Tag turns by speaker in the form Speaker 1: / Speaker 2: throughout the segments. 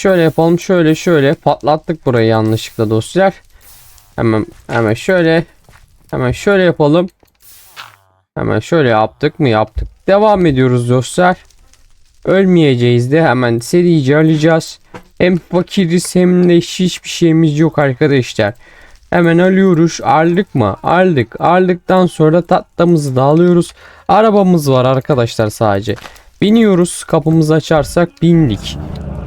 Speaker 1: Şöyle yapalım şöyle şöyle patlattık burayı yanlışlıkla dostlar. Hemen hemen şöyle hemen şöyle yapalım. Hemen şöyle yaptık mı yaptık. Devam ediyoruz dostlar. Ölmeyeceğiz de hemen serice alacağız. Hem fakiriz hem de hiçbir şeyimiz yok arkadaşlar. Hemen alıyoruz. Aldık mı? Aldık. Aldıktan sonra tatlımızı da alıyoruz. Arabamız var arkadaşlar sadece. Biniyoruz. Kapımızı açarsak bindik.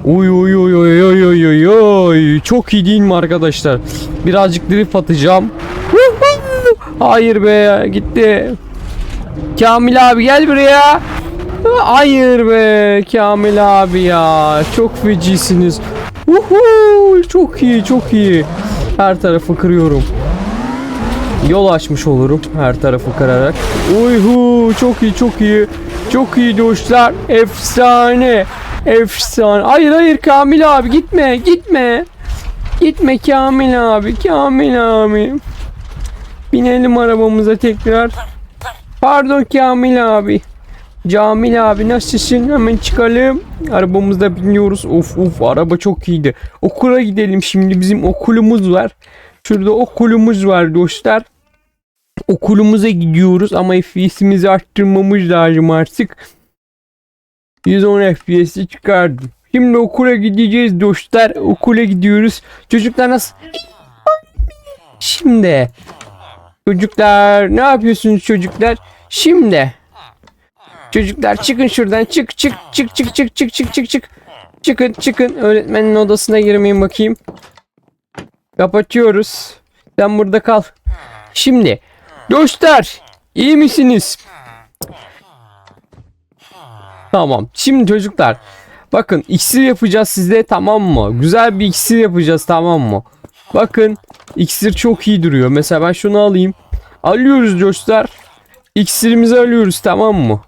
Speaker 1: Uy uy uy uy uy uy uy uy. Çok iyi değil mi arkadaşlar? Birazcık drift atacağım. Hayır be gitti. Kamil abi gel buraya. Hayır be Kamil abi ya. Çok fecisiniz. Uhu, çok iyi çok iyi. Her tarafı kırıyorum. Yol açmış olurum her tarafı kırarak. Uyhu çok iyi çok iyi. Çok iyi dostlar. Efsane. Efsane. Hayır hayır Kamil abi gitme gitme. Gitme Kamil abi Kamil abi. Binelim arabamıza tekrar. Pardon Kamil abi. Camil abi nasılsın? Hemen çıkalım. Arabamızda biniyoruz. Of of araba çok iyiydi. Okula gidelim şimdi. Bizim okulumuz var. Şurada okulumuz var dostlar. Okulumuza gidiyoruz ama FPS'imizi arttırmamız lazım artık. 110 FPS'i çıkardım. Şimdi okula gideceğiz dostlar. Okula gidiyoruz. Çocuklar nasıl? Şimdi. Çocuklar ne yapıyorsunuz çocuklar? Şimdi. Çocuklar çıkın şuradan çık çık çık çık çık çık çık çık çık. Çıkın çıkın öğretmenin odasına girmeyin bakayım. Kapatıyoruz. Sen burada kal. Şimdi dostlar iyi misiniz? Tamam. Şimdi çocuklar bakın iksir yapacağız size tamam mı? Güzel bir iksir yapacağız tamam mı? Bakın iksir çok iyi duruyor. Mesela ben şunu alayım. Alıyoruz dostlar. İksirimizi alıyoruz tamam mı?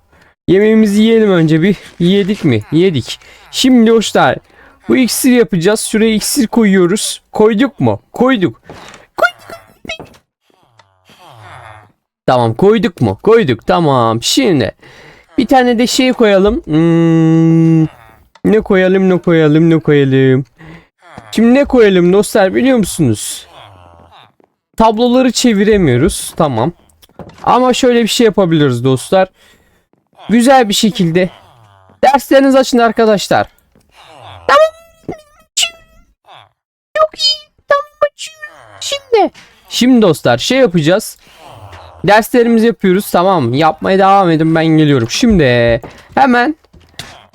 Speaker 1: Yemeğimizi yiyelim önce bir. Yedik mi? Yedik. Şimdi dostlar bu iksir yapacağız. Şuraya iksir koyuyoruz. Koyduk mu? Koyduk. Koyduk. Tamam koyduk mu? Koyduk. Tamam. Şimdi bir tane de şey koyalım. Hmm, ne koyalım ne koyalım ne koyalım. Şimdi ne koyalım dostlar biliyor musunuz? Tabloları çeviremiyoruz. Tamam. Ama şöyle bir şey yapabiliriz dostlar. Güzel bir şekilde. Derslerinizi açın arkadaşlar. Tamam. Çok iyi. Tamam. Şimdi. Şimdi dostlar şey yapacağız. Derslerimizi yapıyoruz tamam mı? Yapmaya devam edin ben geliyorum. Şimdi hemen.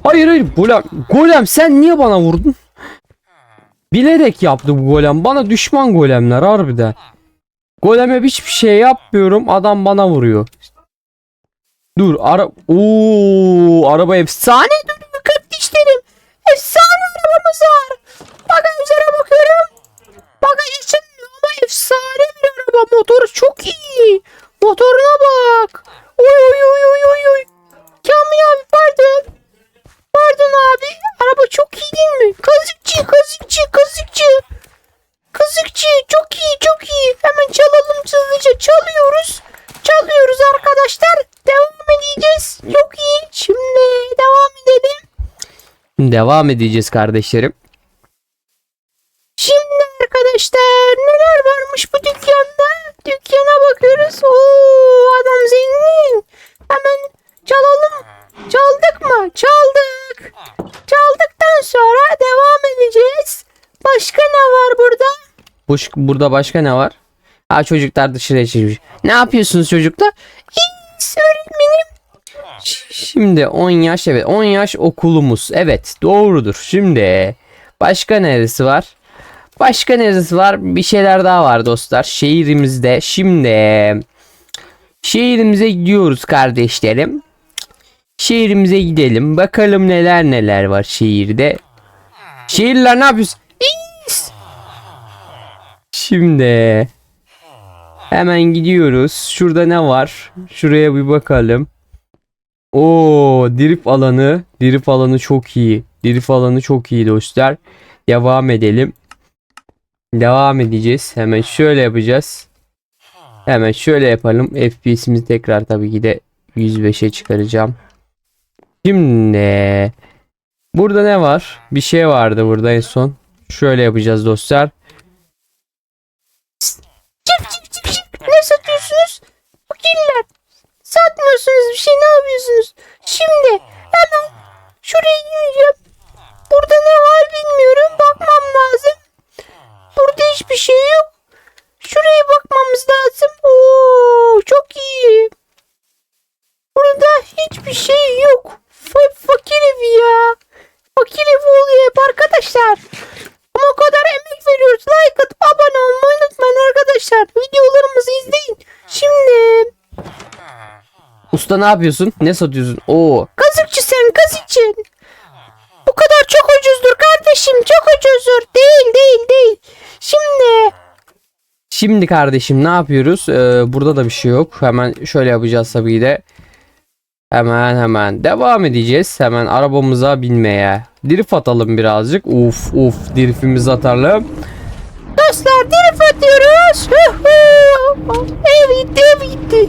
Speaker 1: Hayır hayır golem. Golem sen niye bana vurdun? Bilerek yaptı bu golem. Bana düşman golemler harbiden. Goleme hiçbir şey yapmıyorum. Adam bana vuruyor. Dur ara Oo araba efsane duruyor kardeşlerim. Efsane arabamız var. Bagajlara bakıyorum. Bagaj için ama efsane bir araba. Motoru çok iyi. Motoruna bak. Oy oy oy oy oy oy. Kamil abi pardon. Pardon abi. Araba çok iyi değil mi? Kazıkçı kazıkçı kazıkçı. Kazıkçı çok iyi çok iyi. Hemen çalalım hızlıca çalıyoruz. Çalıyoruz arkadaşlar. Devam edeceğiz. Çok iyi. Şimdi devam edelim. Devam edeceğiz kardeşlerim. Şimdi arkadaşlar neler varmış bu dükkanda? Dükkana bakıyoruz. Oo adam zengin. Hemen çalalım. Çaldık mı? Çaldık. Çaldıktan sonra devam edeceğiz. Başka ne var burada? burada başka ne var? Ha çocuklar dışarıya çıkmış. Ne yapıyorsunuz çocuklar? Hiç öğretmenim. Şimdi 10 yaş evet 10 yaş okulumuz. Evet doğrudur. Şimdi başka neresi var? Başka neresi var? Bir şeyler daha var dostlar. Şehrimizde şimdi şehrimize gidiyoruz kardeşlerim. Şehrimize gidelim. Bakalım neler neler var şehirde. Şehirler ne yapıyorsun? Şimdi hemen gidiyoruz. Şurada ne var? Şuraya bir bakalım. Oo, drift alanı. Drift alanı çok iyi. Drift alanı çok iyi dostlar. Devam edelim. Devam edeceğiz. Hemen şöyle yapacağız. Hemen şöyle yapalım. FPS'imizi tekrar tabii ki de 105'e çıkaracağım. Şimdi Burada ne var? Bir şey vardı burada en son. Şöyle yapacağız dostlar.
Speaker 2: Ne satıyorsunuz? Fakirler. Satmıyorsunuz bir şey ne yapıyorsunuz? Şimdi hemen şuraya gireceğim. Burada ne var bilmiyorum. Bakmam lazım. Burada hiçbir şey yok. Şuraya bakmamız lazım. Oo çok iyi. Burada hiçbir şey yok. Fa- fakir evi ya. Fakir evi oluyor hep arkadaşlar. Ama o kadar emek veriyoruz. Like atıp abone olmayı unutmayın arkadaşlar. Videolarımızı izleyin. Şimdi
Speaker 1: Usta ne yapıyorsun? Ne satıyorsun? Oo.
Speaker 2: kazıkçı sen kazıkçı. Bu kadar çok ucuzdur kardeşim. Çok ucuzdur. Değil değil değil. Şimdi
Speaker 1: Şimdi kardeşim ne yapıyoruz? Ee, burada da bir şey yok. Hemen şöyle yapacağız tabii de. Hemen hemen devam edeceğiz. Hemen arabamıza binmeye. Drift atalım birazcık. Uf uf driftimizi atalım.
Speaker 2: dostlar drift atıyoruz. Ev gitti ev gitti.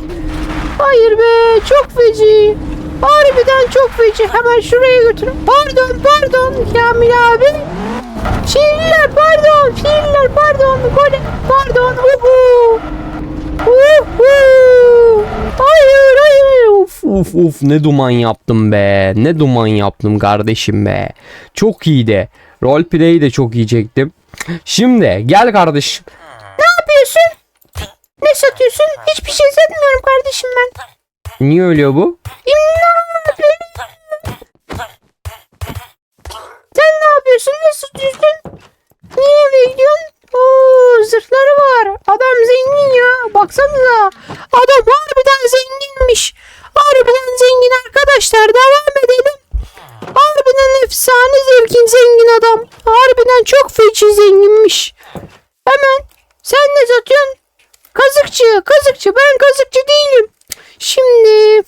Speaker 2: Hayır be çok feci. Harbiden çok feci. Hemen şuraya götürün. Pardon pardon Kamil abi. Şiirler pardon. Şiirler pardon. Gole pardon. Uhu. Uhu. Hayır hayır.
Speaker 1: Uf uf uf ne duman yaptım be. Ne duman yaptım kardeşim be. Çok iyiydi. Roleplay'i de çok iyi çektim. Şimdi gel kardeşim.
Speaker 2: Ne satıyorsun? Hiçbir şey satmıyorum kardeşim ben.
Speaker 1: Niye ölüyor bu?
Speaker 2: İmdat! Sen ne yapıyorsun? Ne satıyorsun? Niye eve gidiyorsun? Oo, zırhları var. Adam zengin ya. Baksanıza. Adam harbiden zenginmiş. Harbiden zengin arkadaşlar. Devam edelim. Harbiden efsane zevkin zengin adam. Harbiden çok feci zenginmiş. Hemen sen ne satıyorsun? Kazıkçı, kazıkçı. Ben kazıkçı değilim. Şimdi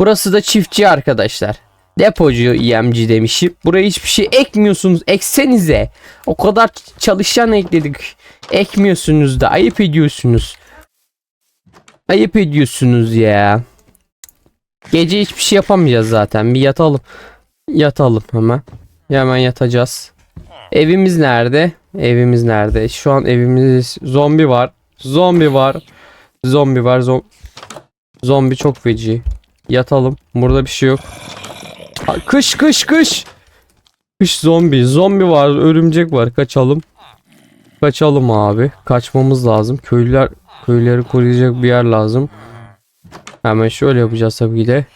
Speaker 1: Burası da çiftçi arkadaşlar. Depocu yemci demişim. Buraya hiçbir şey ekmiyorsunuz. Eksenize. O kadar çalışan ekledik. Ekmiyorsunuz da ayıp ediyorsunuz. Ayıp ediyorsunuz ya. Gece hiçbir şey yapamayacağız zaten. Bir yatalım. Yatalım hemen. Hemen yatacağız. Evimiz nerede? Evimiz nerede? Şu an evimiz zombi var. Zombi var. Zombi var. Zom zombi çok feci. Yatalım. Burada bir şey yok. Kış kış kış. Kış zombi. Zombi var. Örümcek var. Kaçalım. Kaçalım abi. Kaçmamız lazım. Köylüler köyleri koruyacak bir yer lazım. Hemen şöyle yapacağız tabii ki de.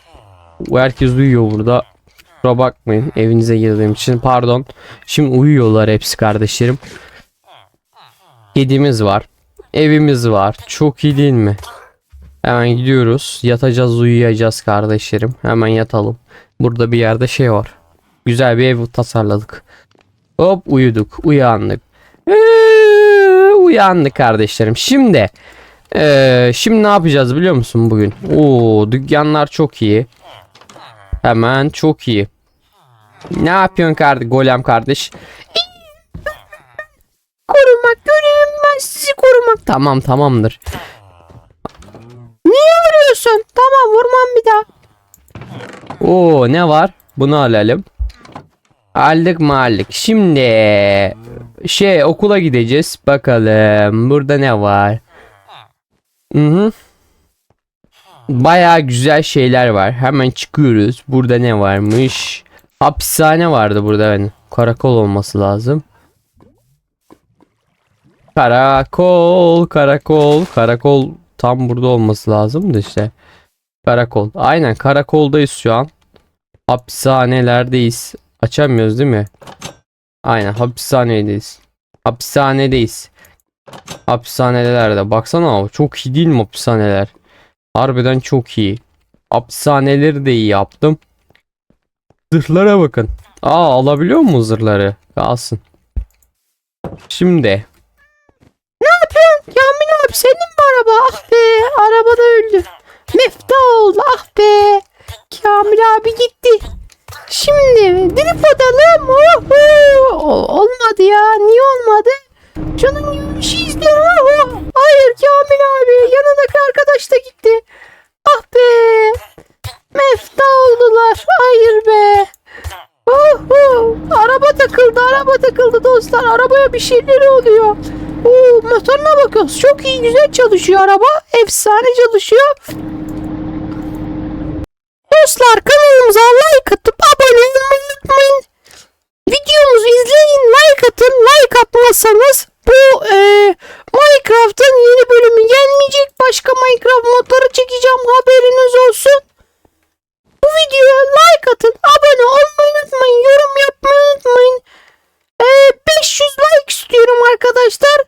Speaker 1: Herkes uyuyor burada. Kusura bakmayın evinize girdiğim için. Pardon. Şimdi uyuyorlar hepsi kardeşlerim. Kedimiz var. Evimiz var. Çok iyi değil mi? Hemen gidiyoruz. Yatacağız uyuyacağız kardeşlerim. Hemen yatalım. Burada bir yerde şey var. Güzel bir ev tasarladık. Hop uyuduk. Uyandık. Ee, uyandık kardeşlerim. Şimdi ee, şimdi ne yapacağız biliyor musun bugün? Oo dükkanlar çok iyi. Hemen çok iyi. Ne yapıyorsun kardeş? Golem kardeş.
Speaker 2: korumak görevim ben sizi korumak.
Speaker 1: Tamam tamamdır.
Speaker 2: Niye vuruyorsun? Tamam vurmam bir daha.
Speaker 1: Oo ne var? Bunu alalım. Aldık mı aldık. Şimdi şey okula gideceğiz. Bakalım burada ne var? Hı hı. Bayağı güzel şeyler var. Hemen çıkıyoruz. Burada ne varmış? Hapishane vardı burada yani. Karakol olması lazım. Karakol, karakol, karakol tam burada olması lazım da işte. Karakol. Aynen karakoldayız şu an. Hapishanelerdeyiz. Açamıyoruz değil mi? Aynen hapishanedeyiz. Hapishanedeyiz. Hapishanelerde. Baksana abi çok iyi değil mi hapishaneler? Harbiden çok iyi. Hapishaneleri de iyi yaptım. Zırhlara bakın. Aa alabiliyor mu zırhları? Alsın. Şimdi?
Speaker 2: Kamil abi senin mi araba? Ah be araba da öldü. Mefta oldu ah be. Kamil abi gitti. Şimdi drip atalım. Ol- Olmadı ya. Niye olmadı? Canın gibi bir şey. Uhu. Hayır Kamil abi. Yanındaki arkadaş da gitti. Ah be. Mefta oldular. Hayır be. Oho, araba takıldı, araba takıldı dostlar. Arabaya bir şeyler oluyor. Oo, motoruna bakıyoruz. Çok iyi, güzel çalışıyor araba. Efsane çalışıyor. Dostlar kanalımıza like atıp abone olmayı unutmayın. Videomuzu izleyin, like atın. Like atmazsanız bu e, Minecraft'ın yeni bölümü gelmeyecek. Başka Minecraft modları çekeceğim haberiniz olsun. Bu videoya like atın, unutmayın. Yorum yapmayı unutmayın. Ee, 500 like istiyorum arkadaşlar.